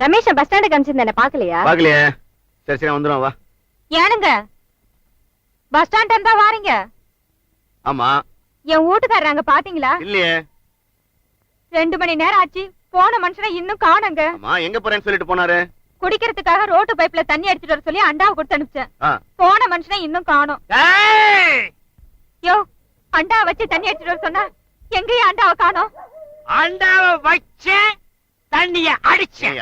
Ramesh bus ஸ்டாண்டுக்கு அனுப்பிச்சிருந்தேன். பாக்கலையா பாக்கலையே சரி சரி வந்துடும் வா. ஏனுங்க? பஸ் ஸ்டாண்ட் இருந்தா வாரீங்க? ஆமா. என் வீட்டுக்காரர் அங்க பாத்தீங்களா? இல்லையே. ரெண்டு மணி நேரம் ஆச்சு. போன மனுஷனை இன்னும் காணுங்க. ஆமா எங்க போறேன்னு சொல்லிட்டு போனாரு? குடிக்கிறதுக்காக ரோட்டு பைப்ல தண்ணி அடிச்சிட்டு வர சொல்லி அண்டாவை கொடுத்து அனுப்பிச்சேன். போன மனுஷனை இன்னும் காணோம்! யோ அண்டா வச்சு தண்ணி அடிச்சிட்டு வர சொன்னா எங்கேயும் அண்டாவை காணோம். அண்டாவை வச்சேன் தண்ணிய அடிச்சேன்.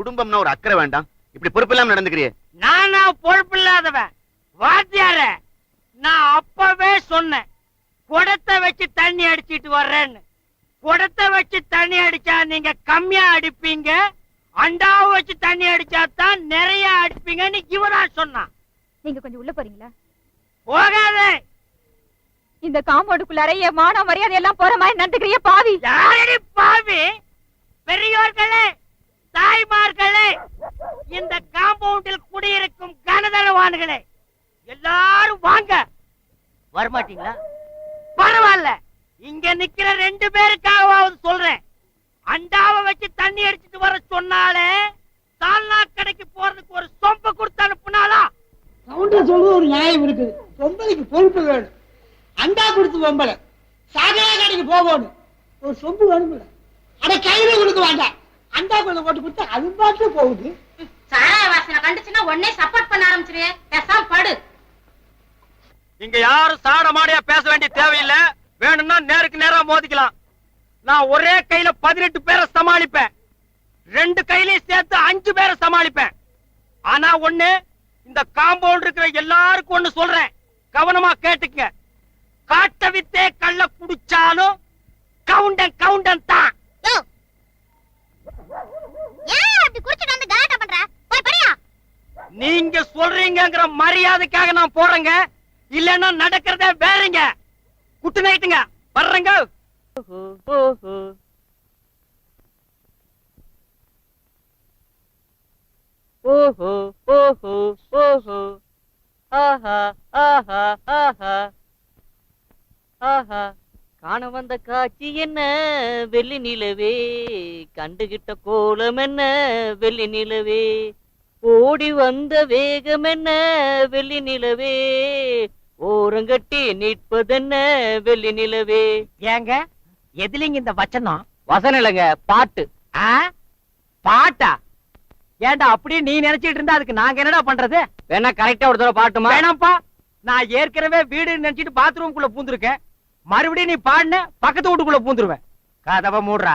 குடும்பம்னா ஒரு அக்கறை வேண்டாம். இப்படி பொறுப்பு இல்லாம நடந்துக்கிறியே. நானா பொறுப்பில்லாதவன். வாத்தியார நான் அப்பவே சொன்னேன். குடத்தை வச்சு தண்ணி அடிச்சிட்டு வர்றேன்னு. குடத்தை வச்சு தண்ணி அடிச்சா நீங்க கம்மியா அடிப்பீங்க. அண்டாவை வச்சு தண்ணி அடிச்சா தான் நிறைய அடிப்பீங்கன்னு இவதான் சொன்னான். நீங்க கொஞ்சம் உள்ள போறீங்களா? போகாதே. இந்த காம்பவுண்டுக்குள்ளார என் மான மரியாதை எல்லாம் போற மாதிரி நடந்துக்கிறிய பாவி. யாரடி பாவி? பெரியோர்களே தாய்மார்களே இந்த காம்பவுண்டில் குடியிருக்கும் கனதனவான்களே எல்லாரும் வாங்க. வரமாட்டீங்களா? பரவாயில்ல. இங்க நிக்கிற ரெண்டு பேருக்காகவாவது சொல்றேன். அண்டாவை வச்சு தண்ணி அடிச்சிட்டு வர சொன்னாலே சால்னா கடைக்கு போறதுக்கு ஒரு சொம்ப கொடுத்து அனுப்புனாலா கவுண்டர் சொல்றது ஒரு நியாயம் இருக்குது. பொம்பளைக்கு பொறுப்பு வேணும். அண்டா கொடுத்து பொம்பளை சாகரா கடைக்கு போகணும். ஒரு சொம்பு வேணும்ல. அட கையில கொடுக்க வேண்டாம். அண்டா கொள்ள போட்டு கொடுத்தா அது பாட்டு போகுது. சாராய வாசனை கண்டுச்சுன்னா உடனே சப்போர்ட் பண்ண ஆரம்பிச்சிரு பேசாம படு. இங்க யாரும் சாட மாடியா பேச வேண்டிய தேவையில்லை. வேணும்னா நேருக்கு நேரா மோதிக்கலாம். நான் ஒரே கையில பதினெட்டு பேரை சமாளிப்பேன். ரெண்டு கையிலயும் சேர்த்து அஞ்சு பேரை சமாளிப்பேன். ஆனா ஒண்ணு இந்த காம்பவுண்ட் இருக்கிற எல்லாருக்கும் ஒண்ணு சொல்றேன். கவனமா கேட்டுக்க காட்ட வித்தே கள்ள குடிச்சாலும் கவுண்டன் கவுண்டன் தான். ஏன் அப்படி குடிச்சிட்டு வந்து கலாட்டா பண்ற? போய் படியா நீங்க சொல்றீங்கங்கிற மரியாதைக்காக நான் போறேங்க. இல்லன்னா நடக்கிறதே வேறங்க. குட்டு நைட்டுங்க. வர்றேங்க. ஓஹோ ஓஹோ ஓஹோ. ஆஹா ஆஹா ஆஹா. ஆஹா. காண வந்த காட்சி என்ன? வெள்ளி நிலவே கண்டுகிட்ட கோலம் என்ன? வெள்ளி நிலவே ஓடி வந்த வேகம் என்ன? வெள்ளி நிலவே ஓரங்கட்டி நிற்பதென்ன? வெள்ளி நிலவே. ஏங்க எதுலங்க இந்த வச்சனம்? வசனம் இல்லைங்க பாட்டு. ஆ? பாட்டா? ஏன்டா அப்படியே நீ நினைச்சிட்டு இருந்தா அதுக்கு நாங்க என்னடா பண்றது? வேணா கரெக்டா ஒரு தடவை பாட்டுமா? வேணாம்ப்பா. நான் ஏற்கனவே வீடு நினைச்சிட்டு பாத்ரூம் குள்ள பூந்துருக்கேன். மறுபடியும் நீ பாடின பக்கத்து வீட்டுக்குள்ள பூந்துருவேன். கதவை மூடுறா.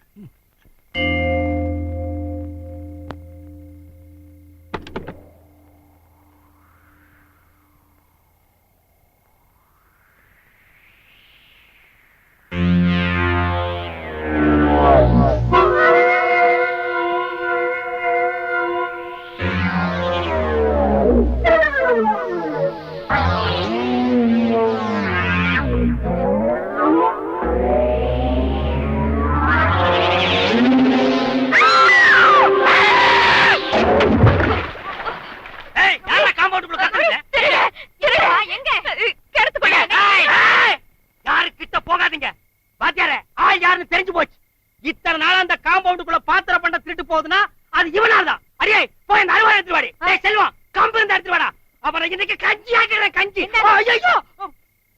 பாத்தியாரே ஆள் யாருன்னு தெரிஞ்சு போச்சு. இத்தனை நாள் அந்த காம்பவுண்டுக்குள்ள பாத்திர பண்ண திருட்டு போகுதுன்னா அது இவனால தான் அடியே போய் அந்த அருவாள் எடுத்து வாடி. டேய் செல்வம் கம்பு இருந்தா எடுத்து வாடா. அப்புறம் இன்னைக்கு கஞ்சி ஆக்கிறேன் கஞ்சி. ஐயோ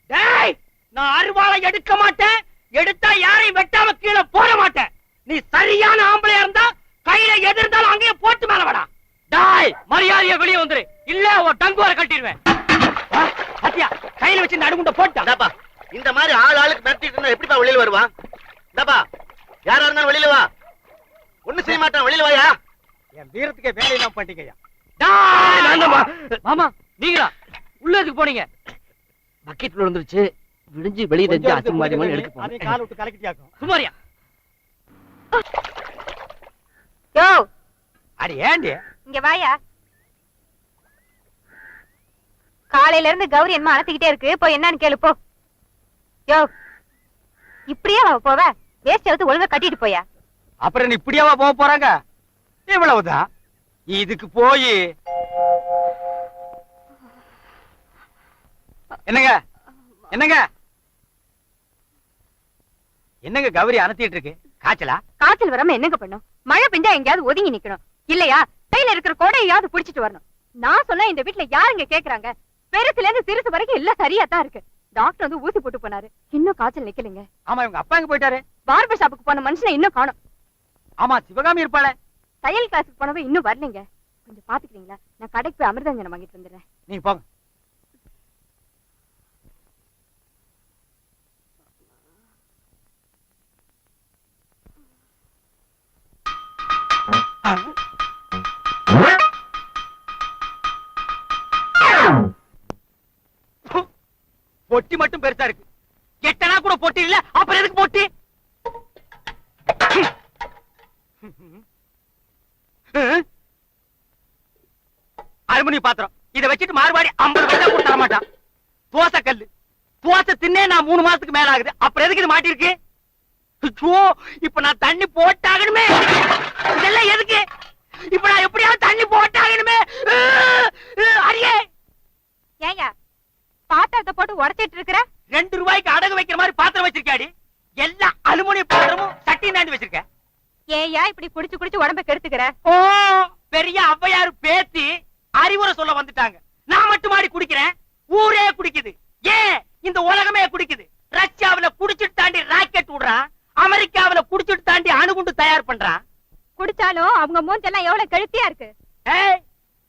டேய் நான் அருவாளை எடுக்க மாட்டேன். எடுத்தா யாரையும் வெட்டாம கீழே போட மாட்டேன். நீ சரியான ஆம்பளையா இருந்தா கையில எது இருந்தாலும் அங்கேயே போட்டு மேல வாடா. டாய் மரியாதையா வெளியே வந்துரு. இல்ல ஒரு டங்குவார கட்டிடுவேன் ஆ, பாத்தியா கையில வச்சு இந்த அடுகுண்ட போட்டா இந்த மாதிரி ஆள் ஆளுக்கு மிரட்டிட்டு இருந்தா எப்படிப்பா வெளியில வருவான் இந்தாப்பா யாரா இருந்தாலும் வெளியில வா. ஒண்ணு செய்ய மாட்டான் வெளியில வாயா. என் வீரத்துக்கே வேலையெல்லாம் பண்ணிட்டீங்கய்யா மாமா நீங்களா? உள்ள எதுக்கு போனீங்க? பக்கெட்ல விழுந்துருச்சு. விடிஞ்சு வெளியே தெரிஞ்சு அச்சு மாறி மாதிரி எடுக்க போனேன். கால விட்டு கலக்கிட்டியாக்கும் சுமாரியா யோ! அடி ஏண்டி? இங்க வாயா. காலையில இருந்து கௌரி என்ன அழைச்சிக்கிட்டே இருக்கு. போய் என்னன்னு கேளு போ. யோ இப்படியே அவ போவ? வேஸ்ட் எடுத்து ஒழுங்கா கட்டிட்டு போயா? அப்புறம் நீ இப்படியாவா போக போறாங்க? இவ்வளவுதான். இதுக்கு போய். என்னங்க? என்னங்க? என்னங்க கௌரி அனுத்திட்டு இருக்கு? காய்ச்சலா? காய்ச்சல் வராம என்னங்க பண்ணும்? மழை பெஞ்சா எங்கேயாவது ஒதுங்கி நிக்கணும். இல்லையா? கையில இருக்கிற கோடையாவது புடிச்சிட்டு வரணும். நான் சொன்னா இந்த வீட்ல யாருங்க கேக்குறாங்க? பெருசுல இருந்து சிறுசு வரைக்கும் எல்லாம் சரியா தான் இருக்கு. டாக்டர் வந்து ஊசி போட்டு போனாரு. இன்னும் காய்ச்சல் நிக்கலைங்க. ஆமா இவங்க அப்பா எங்க போயிட்டாரு? பார்பர் ஷாப்புக்கு போன மனுஷனை இன்னும் காணும். ஆமா சிவகாமி இருப்பாளே. தையல் கிளாஸுக்கு போனவன் இன்னும் வரலைங்க. கொஞ்சம் பாத்துக்கிறீங்களா? நான் கடைக்கு போய் அமிர்தஞ்சனம் வாங்கிட்டு வந்துடுறேன். நீங்க போங்க. பொட்டி மட்டும் பெருசா இருக்கு. எட்டனா கூட பொட்டி இல்ல அப்புறம் எதுக்கு பொட்டி? அலுமினி பாத்திரம். இதை வச்சுட்டு மாறுபாடி ஐம்பது பைசா கூட தரமாட்டான் தோசை கல்லு. தோசை தின்னே நான் மூணு மாசத்துக்கு மேல ஆகுது. அப்புறம் எதுக்கு இது மாட்டிருக்கு இப்ப நான் தண்ணி போட்டாகணுமே. இதெல்லாம் எதுக்கு? இப்ப நான் எப்படியாவது தண்ணி போட்டாகணுமே. அஹ், அடியே. ஏங்க பாத்திரத்தை போட்டு உடைச்சிட்டு இருக்கிற? ரெண்டு ரூபாய்க்கு அடகு வைக்கிற மாதிரி பாத்திரம் வச்சிருக்காடி எல்லா அலுமினிய பாத்திரமும் சட்டி நாண்டி வச்சிருக்க. ஏயா இப்படி குடிச்சு குடிச்சு உடம்ப கெடுத்துக்கிற? ஓ பெரிய ஔவையார் பேத்தி அறிவுரை சொல்ல வந்துட்டாங்க. நான் மட்டும் மாடி குடிக்கிறேன். ஊரே குடிக்குது. ஏன்? இந்த உலகமே குடிக்குது. ரஷ்யாவுல குடிச்சிட்டு தாண்டி ராக்கெட் விடுறான் அமெரிக்காவுல குடிச்சிட்டு தாண்டி அணுகுண்டு தயார் பண்றான் குடிச்சாலும் அவங்க மூஞ்செல்லாம் எவ்வளவு கெழுத்தியா இருக்கு? ஏய்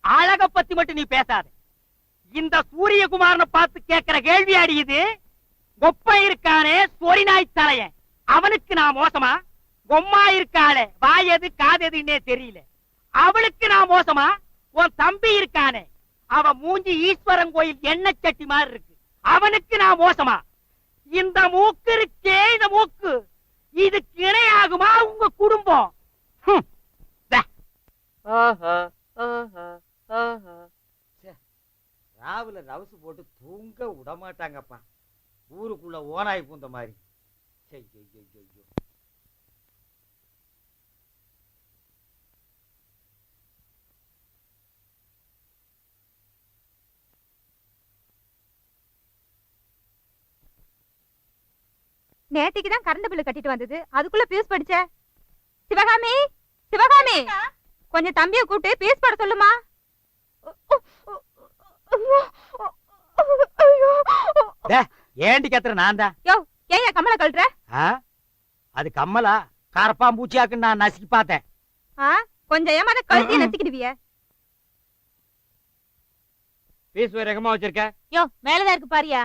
அழக பத்தி மட்டும் நீ பேசாத. இந்த சூரியகுமாரனை பார்த்து கேட்கிற கேள்வி அடியுது கொப்பை இருக்கானே சொரிநாய் தலைய. அவனுக்கு நான் மோசமா? பொம்மா இருக்காளே வாயது காதெதுன்னே தெரியல. அவளுக்கு நான் மோசமா? உன் தம்பி இருக்கானே. அவ மூஞ்சி ஈஸ்வரன் கோயில் எண்ணெய் சட்டி மாதிரி இருக்கு. அவனுக்கு நான் மோசமா? இந்த மூக்கு இருக்கே இந்த மூக்கு. இதுக்கு இணையாகுமா உங்க குடும்பம்? ஹம். ஆஹா ஆஹா ஆஹா. ராவுல ரவுசு போட்டு தூங்க விட மாட்டாங்கப்பா ஊருக்குள்ள ஓனாய் பூந்த மாதிரி. ஐயோ. நேத்திக்கு தான் கரண்ட் பில்லு கட்டிட்டு வந்தது. அதுக்குள்ள பீஸ் படிச்ச? சிவகாமி சிவகாமி. கொஞ்சம் தம்பிய கூப்பிட்டு பீஸ் போட சொல்லுமா? ஏண்டி கத்துற? நான் தான். யோ ஏன் கமல கழட்டுற? ஆ? அது கம்மலா? கரப்பாம்பூச்சியாக்குன்னு நான் நசுக்கி பார்த்தேன். ஆ? கொஞ்சம் ஏமாத கழுத்தி நச்சுக்கிடுவிய பீஸ் ரகமா வச்சிருக்க? யோ மேலதான் இருக்கு பாரியா.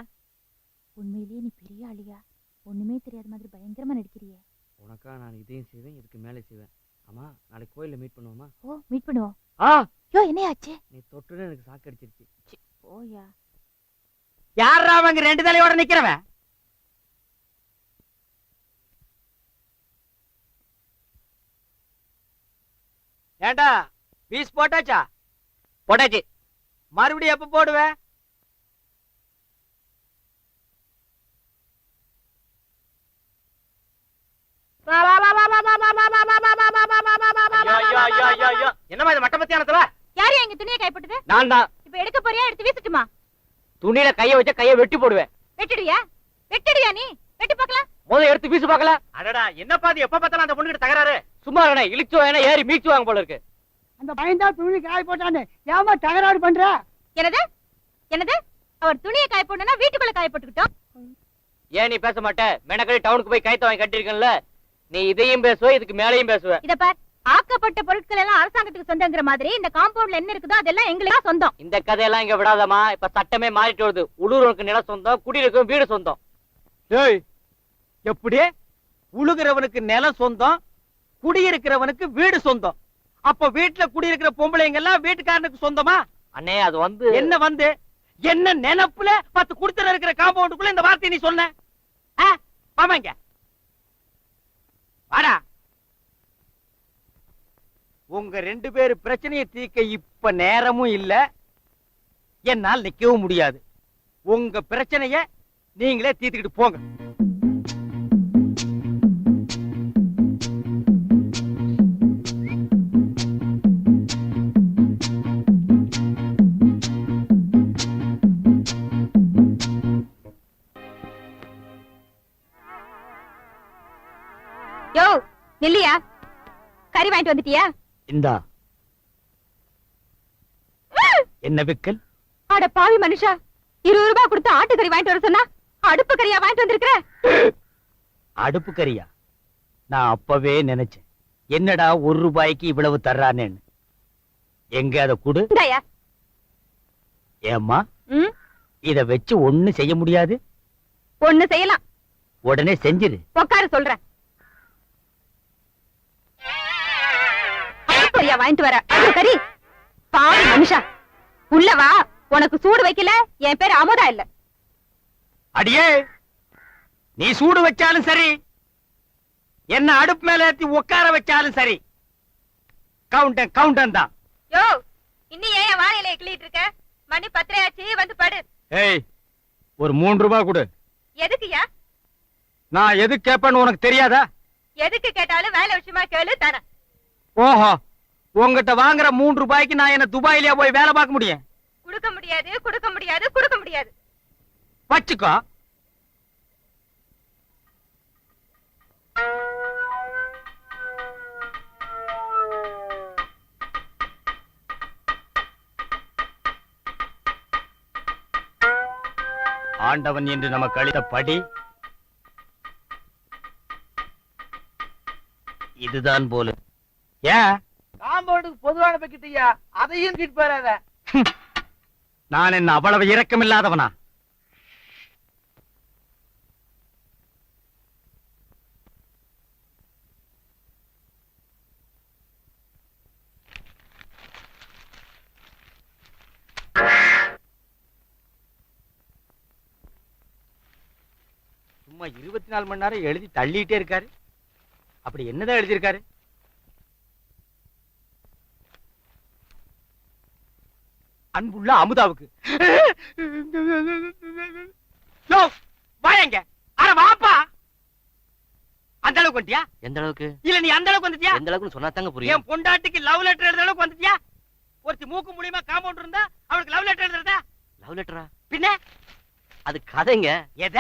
உண்மையிலேயே நீ பெரிய ஆளியா? ஒண்ணுமே தெரியாத மாதிரி பயங்கரமா நடிக்கிறியே. உனக்கா நான் இதையும் செய்வேன் இதுக்கு மேலே செய்வேன். ஆமா நாளைக்கு கோயில்ல மீட் பண்ணுவோமா? ஓ மீட் பண்ணுவோம். ஆ யோ என்னையாச்சு நீ தொட்டுன்னு எனக்கு சாக்கடிச்சிருச்சு ஓயா யாரா அவங்க ரெண்டு தலையோட நிக்கிறவன் ஏண்டா பீஸ் போட்டாச்சா போட்டாச்சு மறுபடியும் எப்ப என்னமா இது மட்ட மத்தியானத்துல யாரு எங்க துணியை கைப்பட்டது? நான் தான். இப்ப எடுக்க போறியா எடுத்து வீசட்டுமா? துணியில கைய வச்சா கைய வெட்டி போடுவேன். வெட்டிடுவியா வெட்டிடுவியா நீ? வெட்டி பார்க்கலாம். முதல்ல எடுத்து வீசு பார்க்கல அடடா என்னப்பா இது? எப்ப பார்த்தாலும் அந்த பொண்ணுகிட்ட தகராறு? சும்மா என்ன இழிச்சு வாங்கினா ஏறி மீச்சு வாங்க போல இருக்கு. அந்த பயந்தா துணி காய போட்டானே ஏமா தகராறு பண்ற? என்னது? என்னது? அவர் துணியை காய போடணும்னா வீட்டுக்குள்ள காய போட்டுக்கிட்டோம். ஏன் நீ பேச மாட்ட? மெனக்கடி டவுனுக்கு போய் கைத்த வாங்கி கட்டிருக்கல நீ இதையும் பேசுவ இதுக்கு மேலையும் பேசுவ. இத பார். ஆக்கப்பட்ட பொருட்கள் எல்லாம் அரசாங்கத்துக்கு சொந்தங்கிற மாதிரி இந்த காம்பவுண்ட்ல என்ன இருக்குதோ அதெல்லாம் எங்களுக்கு சொந்தம். இந்த கதையெல்லாம் இங்க விடாதமா இப்ப சட்டமே மாறிட்டு வருது. உள்ளூருக்கு நிலம் சொந்தம் குடியிருக்கும் வீடு சொந்தம். ஏய் எப்படி? உழுகிறவனுக்கு நிலம் சொந்தம் குடியிருக்கிறவனுக்கு வீடு சொந்தம். அப்ப வீட்டுல குடியிருக்கிற பொம்பளைங்க எல்லாம் வீட்டுக்காரனுக்கு சொந்தமா? அண்ணே அது வந்து என்ன வந்து? என்ன நினைப்புல பத்து குடுத்தல இருக்கிற காம்பவுண்டுக்குள்ள இந்த வார்த்தையை நீ சொன்ன? ஆ? ஆமாங்க வாடா உங்க ரெண்டு பேரு பிரச்சனையை தீர்க்க இப்ப நேரமும் இல்ல. என்னால் நிக்கவும் முடியாது. உங்க பிரச்சனைய நீங்களே தீர்த்துக்கிட்டு போங்க. யோ நில்லியா? கறி வாங்கிட்டு வந்துட்டியா? இந்தா. என்ன விக்கல்? அட பாவி மனுஷா இருபது ரூபாய் கொடுத்து ஆட்டுக்கறி வாங்கிட்டு வர சொன்னா அடுப்பு கறியா வாங்கிட்டு வந்திருக்கிற? அடுப்பு கறியா? நான் அப்பவே நினைச்சேன். என்னடா ஒரு ரூபாய்க்கு இவ்வளவு தர்றானேன்னு. எங்க அத குடு. இந்தாயா. ஏம்மா? ம்? இத வச்சு ஒண்ணு செய்ய முடியாது? ஒண்ணு செய்யலாம். உடனே செஞ்சிரு. உட்கார சொல்றேன். அடுப்பு கறியா வாங்கிட்டு வர. அது கறி பாவி மனுஷா. உள்ள வா. உனக்கு சூடு வைக்கல. என் பேர் அமுதா இல்ல. அடியே நீ சூடு வச்சாலும் சரி என்ன அடுப்பு மேல ஏத்தி உட்கார வச்சாலும் சரி கவுண்டன் கவுண்டன் தான். யோ இன்னும் ஏன் வாழையில கிள்ளிட்டு இருக்க? மணி பத்திரையாச்சு வந்து படு. ஏய் ஒரு மூன்று ரூபாய் கொடு. எதுக்குயா நான் எது கேட்பேன்னு உனக்கு தெரியாதா? எதுக்கு கேட்டாலும் வேலை விஷயமா கேளு தரேன். ஓஹோ உங்ககிட்ட வாங்குற மூன்று ரூபாய்க்கு நான் என்ன துபாயிலே போய் வேலை பார்க்க முடியும்? குடுக்க முடியாது குடுக்க முடியாது குடுக்க முடியாது. வச்சுக்கோ. ஆண்டவன் என்று நமக்கு அளித்த படி இதுதான் போல. ஏன்? காம்பவுண்டுக்கு பொதுவான பக்கிட்டியா அதையும் தூக்கிட்டு போறாத. நான் என்ன அவ்வளவு இரக்கமில்லாதவனா? சும்மா இருபத்தி நாலு மணி நேரம் எழுதி தள்ளிட்டே இருக்காரு. அப்படி என்னதான் எழுதியிருக்காரு? அன்புள்ள அமுதாவுக்கு. வாயங்க. அட வாப்பா. அந்த அளவுக்கு வந்துட்டியா? எந்த அளவுக்கு? இல்ல நீ அந்த அளவுக்கு வந்துட்டியா? எந்த அளவுக்கு சொன்னா தாங்க புரியும். என் பொண்டாட்டிக்கு லவ் லெட்டர் எழுதுற அளவுக்கு வந்துட்டியா? ஒருத்தி மூக்கு மூலியமா காம்பவுண்ட் இருந்தா அவளுக்கு லவ் லெட்டர் எழுதுறதா? லவ் லெட்டரா பின்ன? அது கதைங்க. எத?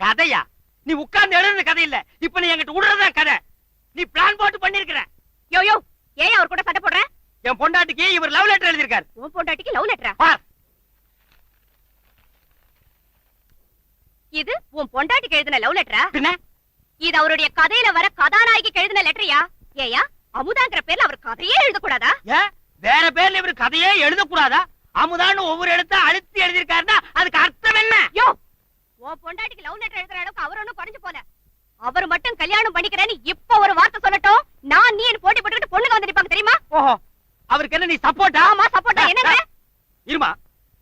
கதையா? நீ உட்கார்ந்து எழுதுன கதை இல்ல. இப்ப நீ என்கிட்ட விடுறதா கதை. நீ பிளான் போட்டு பண்ணிருக்கிற. யோ யோ. ஏன் அவர் கூட சண்டை போடுற? என் பொண்டாட்டிக்கு இவர் லவ் லெட்டர் எழுதியிருக்காரு. உன் பொண்டாட்டிக்கு லவ் லெட்டரா இது உன் பொண்டாட்டிக்கு எழுதின லவ் லெட்டரா இது அவருடைய கதையில வர கதாநாயகிக்கு எழுதின லெட்டரியா ஏயா அமுதாங்கிற பேர்ல அவர் கதையே எழுதக்கூடாதா? வேற பேர்ல இவர் கதையே எழுதக்கூடாதா? அமுதான்னு ஒவ்வொரு எழுத்தா அழுத்தி எழுதியிருக்காருன்னா அதுக்கு அர்த்தம் என்ன? யோ உன் பொண்டாட்டிக்கு லவ் லெட்டர் எழுதுற அளவுக்கு அவர் ஒண்ணும் குறைஞ்சு போல. அவர் மட்டும் கல்யாணம் பண்ணிக்கிறேன்னு இப்ப ஒரு வார்த்தை சொல்லட்டும். நான் நீ போட்டி போட்டுக்கிட்டு பொண்ணுங்க வந்து நிப்பாங்க தெரியுமா? ஓஹோ அவருக்கு என்ன நீ சப்போர்ட்டா ஆமா சப்போர்ட்டா என்னங்க? இருமா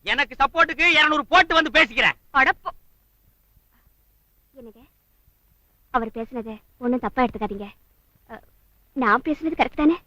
எனக்கு சப்போர்ட்டுக்கு 200 போட்டு வந்து பேசிக்கிறேன். அடப்போ. என்னங்க? அவர் பேசுனது ஒண்ணும் தப்பா எடுத்துக்காதீங்க. நான் பேசுனது கரெக்ட் தானே?